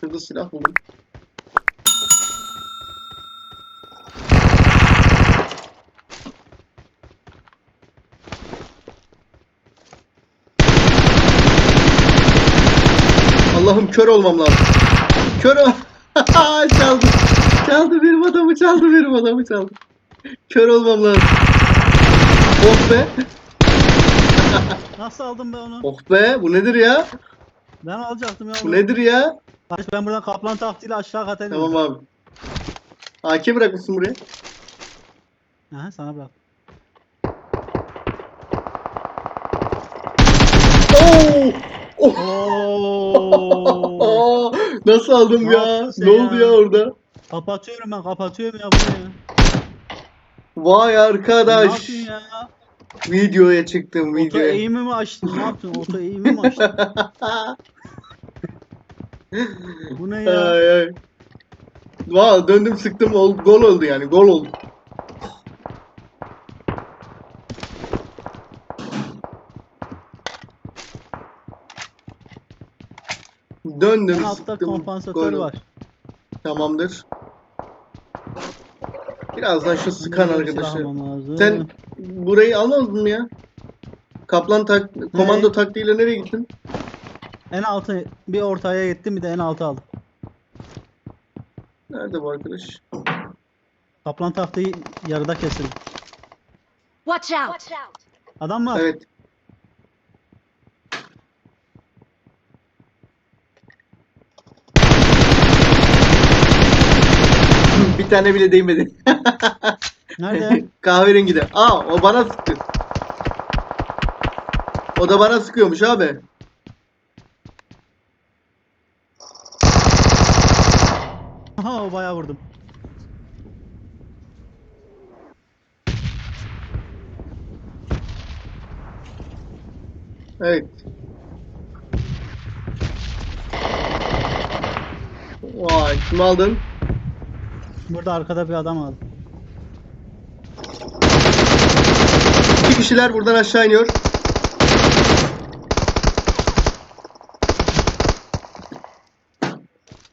Şurada silah buldum. Allah'ım kör olmam lazım. Kör ol. çaldı. Çaldı benim adamı çaldı benim adamı çaldı. Kör olmam lazım. Oh be. Nasıl aldım ben onu? Oh be. Bu nedir ya? Ben alacaktım ya. Bu nedir ya? Kardeş ben buradan kaplan taktiğiyle aşağı kat ediyorum. Tamam abi. AK bırakmışsın buraya. Aha, sana bırak. Oo! Oh! Oo. Aa, nasıl aldım Ne ya? yaptın sen Ne oldu ya? ya orada? kapatıyorum ben kapatıyorum ya bunu ya. Vay Ne arkadaş. yapıyorsun ya? Videoya çıktım Oto videoya. eğimi mi açtın? Ne yaptın? Oto eğimi mi açtın? Bu ne ya? ay ay. Vay döndüm sıktım ol, gol oldu yani gol oldu. Döndüm En altta sıktım kompansatör gol oldu. var. Tamamdır. Birazdan şu sıkan bir silah arkadaşı. lazım. Sen burayı almadın mı ya? Kaplan tak komando taktiğiyle nereye gittin? En altı bir ortaya gittim bir de en altı aldım. Nerede bu arkadaş? Kaplan taktiği yarıda kesildi. Watch out! Adam var. Evet. Bir tane bile değmedi. Nerede? Kahverengide. Aa o bana sıktı. O da bana sıkıyormuş abi. Aha bayağı vurdum. Evet. Vay kim aldın? Burada arkada bir adam aldı. İki kişiler buradan aşağı iniyor.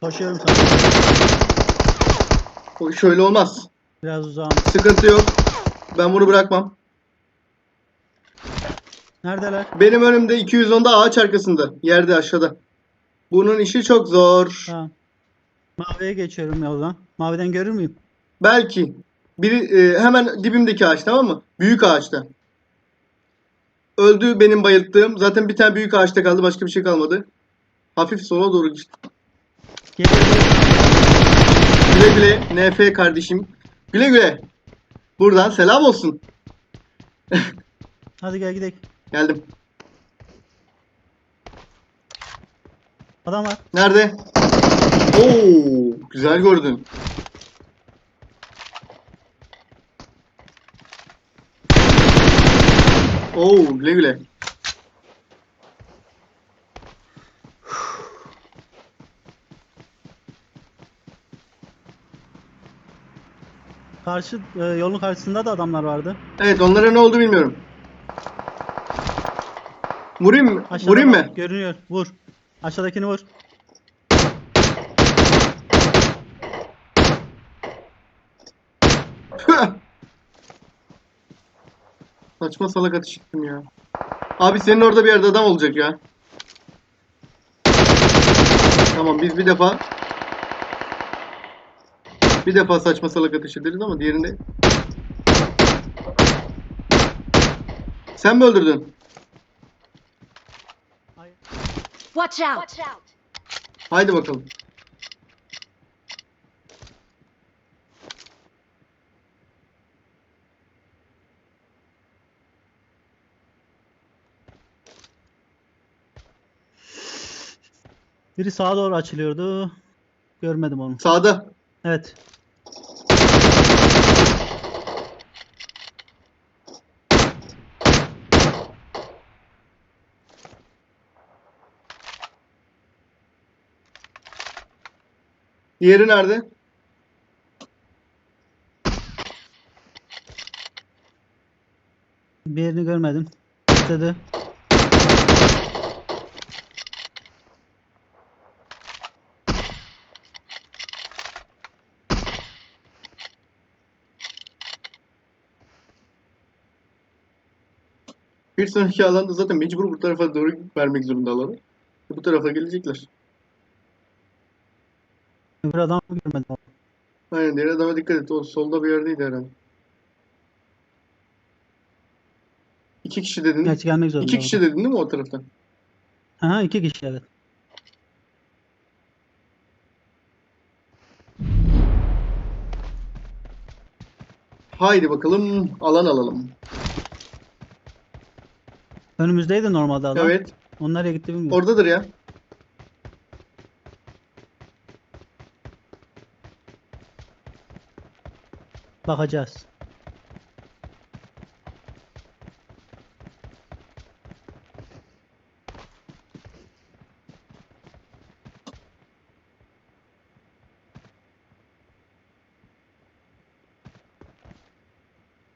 Koşuyorum sana. O şöyle olmaz. Biraz uzağım. Sıkıntı yok. Ben bunu bırakmam. Neredeler? Benim önümde 210'da ağaç arkasında. Yerde aşağıda. Bunun işi çok zor. Tamam. Maviye geçiyorum yoldan. Maviden görür müyüm? Belki. Biri e, hemen dibimdeki ağaç tamam mı? Büyük ağaçta. Öldü benim bayılttığım. Zaten bir tane büyük ağaçta kaldı. Başka bir şey kalmadı. Hafif sola doğru gitti. Güle güle NF kardeşim. Güle güle. Buradan selam olsun. Hadi gel gidelim. Geldim. Adam var. Nerede? Oo, güzel gördün. Oo, güle güle. Karşı e, yolun karşısında da adamlar vardı. Evet, onlara ne oldu bilmiyorum. Vurayım mı? Aşağıda Vurayım mı? Görünüyor. Vur. Aşağıdakini vur. Saçma salak atış ettim ya. Abi senin orada bir yerde adam olacak ya. Tamam biz bir defa bir defa saçma salak atış ederiz ama diğerinde Sen mi öldürdün? Hayır. Watch out! Haydi bakalım. Biri sağa doğru açılıyordu. Görmedim onu. Sağda. Evet. Diğeri nerede? Bir görmedim. Patladı. Bir sonraki alanda zaten mecbur bu tarafa doğru vermek zorunda alanı. Bu tarafa gelecekler. Bir adam görmedim. Aynen diğer adama dikkat et. O solda bir yerdeydi herhalde. İki kişi dedin. Gerçi gelmek zorunda. İki kişi dedin değil mi o taraftan? Aha iki kişi evet. Haydi bakalım alan alalım. Önümüzdeydi normalde adam. Evet. Onlar nereye gitti bilmiyorum. Oradadır ya. Bakacağız.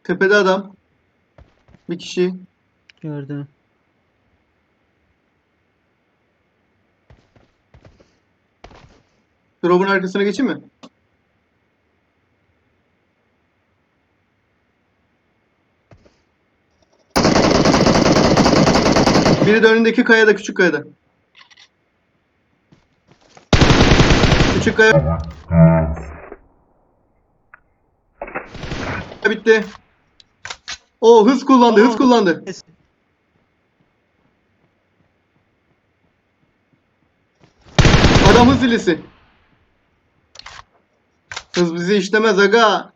Tepede adam. Bir kişi. Gördüm. Drop'un arkasına geçeyim mi? Biri de önündeki kayada, küçük kayada. Küçük kaya. Bitti. O hız kullandı, hız kullandı. Adam hız ilisi. Hız bizi işlemez aga.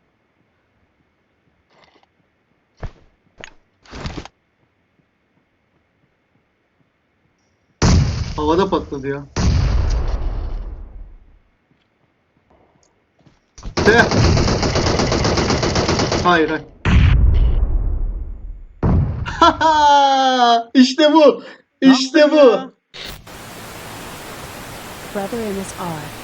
Havada patladı ya. De. Hayır hayır. işte bu. İşte bu. Brother in his R.